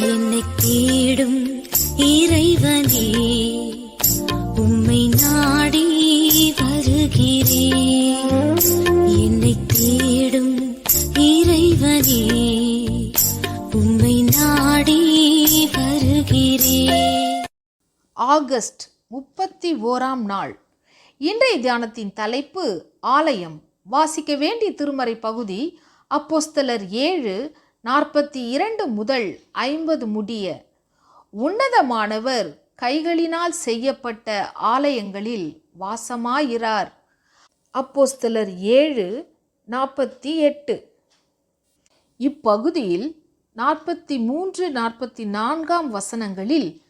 என்னை தேடும் இறைவனே உம்மை நாடி வருகிறேன் என்னை தேடும் இறைவனே உம்மை நாடி வருகிறேன் ஆகஸ்ட் முப்பத்தி ஓராம் நாள். இன்றைய தியானத்தின் தலைப்பு ஆலயம். வாசிக்க வேண்டிய திருமறை பகுதி அப்போஸ்தலர் ஏழு நாற்பத்தி இரண்டு முதல் ஐம்பது முடிய உன்னதமானவர் கைகளினால் செய்யப்பட்ட ஆலயங்களில் வாசமாயிறார். அப்போஸ்தலர் ஏழு நாற்பத்தி எட்டு. இப்பகுதியில் நாற்பத்தி மூன்று நாற்பத்தி நான்காம் வசனங்களில்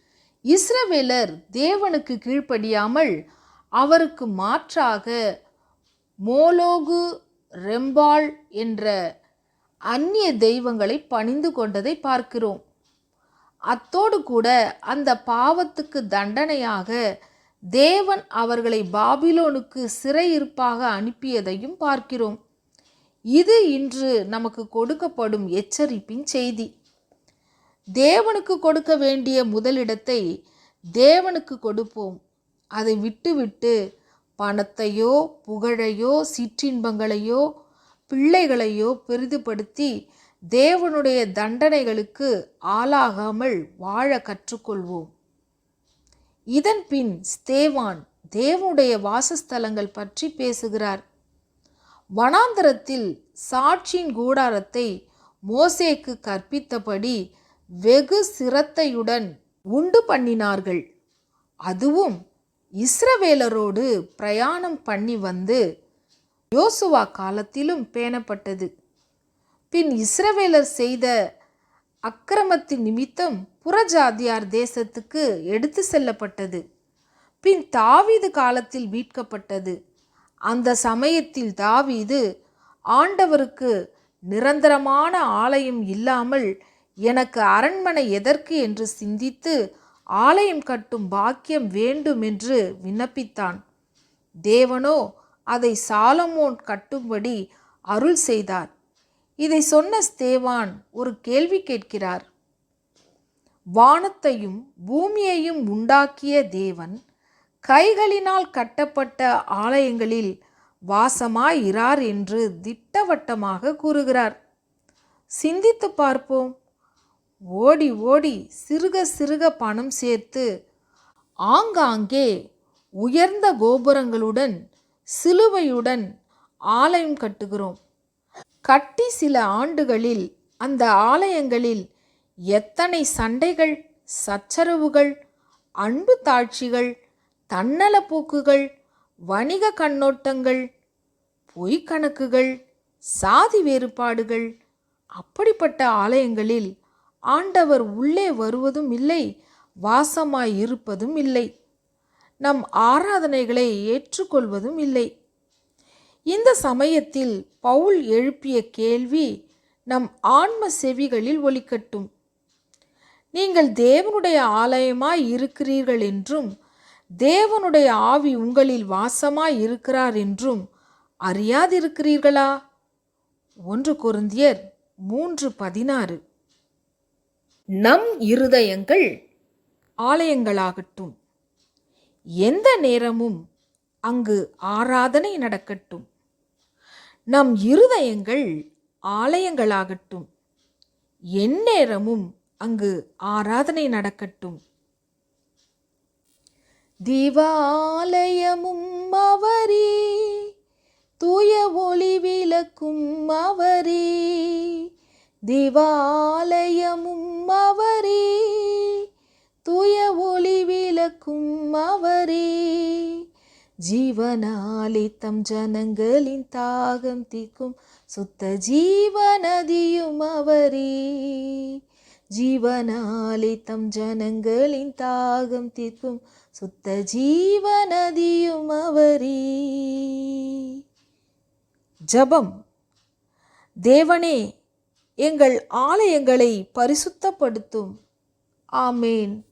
இஸ்ரவேலர் தேவனுக்கு கீழ்ப்படியாமல் அவருக்கு மாற்றாக மோலோகு ரெம்பாள் என்ற அந்நிய தெய்வங்களை பணிந்து கொண்டதை பார்க்கிறோம். அத்தோடு கூட அந்த பாவத்துக்கு தண்டனையாக தேவன் அவர்களை பாபிலோனுக்கு சிறையிருப்பாக அனுப்பியதையும் பார்க்கிறோம். இது இன்று நமக்கு கொடுக்கப்படும் எச்சரிப்பின் செய்தி. தேவனுக்கு கொடுக்க வேண்டிய முதலிடத்தை தேவனுக்கு கொடுப்போம். அதை விட்டுவிட்டு பணத்தையோ புகழையோ சிற்றின்பங்களையோ பிள்ளைகளையோ பெரிதுபடுத்தி தேவனுடைய தண்டனைகளுக்கு ஆளாகாமல் வாழ கற்றுக்கொள்வோம். இதன் பின் ஸ்தேவான் தேவனுடைய வாசஸ்தலங்கள் பற்றி பேசுகிறார். வனாந்தரத்தில் சாட்சியின் கூடாரத்தை மோசேக்கு கற்பித்தபடி வெகு சிரத்தையுடன் உண்டு பண்ணினார்கள். அதுவும் இஸ்ரவேலரோடு பிரயாணம் பண்ணி வந்து யோசுவா காலத்திலும் பேணப்பட்டது. பின் இஸ்ரவேலர் செய்த அக்கிரமத்தின் நிமித்தம் புறஜாதியார் தேசத்துக்கு எடுத்து செல்லப்பட்டது. பின் தாவீது காலத்தில் மீட்கப்பட்டது. அந்த சமயத்தில் தாவீது ஆண்டவருக்கு நிரந்தரமான ஆலயம் இல்லாமல் எனக்கு அரண்மனை எதற்கு? என்று சிந்தித்து ஆலயம் கட்டும் பாக்கியம் வேண்டும் என்று விண்ணப்பித்தான். தேவனோ அதை சாலமோன் கட்டும்படி அருள் செய்தார். இதை சொன்ன ஸ்தேவான் ஒரு கேள்வி கேட்கிறார். வானத்தையும் பூமியையும் உண்டாக்கிய தேவன் கைகளினால் கட்டப்பட்ட ஆலயங்களில் வாசமாயிரார் என்று திட்டவட்டமாக கூறுகிறார். சிந்தித்து பார்ப்போம். ஓடி ஓடி சிறுக சிறுக பணம் சேர்த்து ஆங்காங்கே உயர்ந்த கோபுரங்களுடன் சிலுவையுடன் ஆலயம் கட்டுகிறோம். கட்டி சில ஆண்டுகளில் அந்த ஆலயங்களில் எத்தனை சண்டைகள் சச்சரவுகள் அன்பு தாட்சிகள் தன்னலப்போக்குகள் வணிக கண்ணோட்டங்கள் பொய்க்கணக்குகள் சாதி வேறுபாடுகள் அப்படிப்பட்ட ஆலயங்களில் ஆண்டவர் உள்ளே வருவதும் இல்லை வாசமாய் இருப்பதும் இல்லை. நம் ஆராதனைகளை ஏற்றுக்கொள்வதும் இல்லை. இந்த சமயத்தில் பவுல் எழுப்பிய கேள்வி நம் ஆன்ம செவிகளில் ஒலிக்கட்டும். நீங்கள் தேவனுடைய ஆலயமாய் இருக்கிறீர்கள் என்றும் தேவனுடைய ஆவி உங்களில் வாசமாய் இருக்கிறார் என்றும் அறியாதிருக்கிறீர்களா? ஒன்று குருந்தியர் மூன்று பதினாறு. நம் இருதயங்கள் ஆலயங்களாகட்டும். எந்த நேரமும் அங்கு ஆராதனை நடக்கட்டும். நம் இருதயங்கள் ஆலயங்களாகட்டும். எந்நேரமும் அங்கு ஆராதனை நடக்கட்டும். தீவாலயமும் அவரே தூய ஒளி விளக்கும் அவரே. தேவாலயமும் அவரே தூய ஒளி விளக்கும் அவர். ஜீவனாலித்தம் ஜனங்களின் தாகம் தீக்கும் சுத்த ஜீவநதியும் அவரே. ஜீவனாலித்தம் ஜனங்களின் தாகம் தீர்க்கும் சுத்த ஜீவநதியும் அவரே. ஜபம். தேவனே எங்கள் ஆலயங்களை பரிசுத்தப்படுத்தும். ஆமேன்.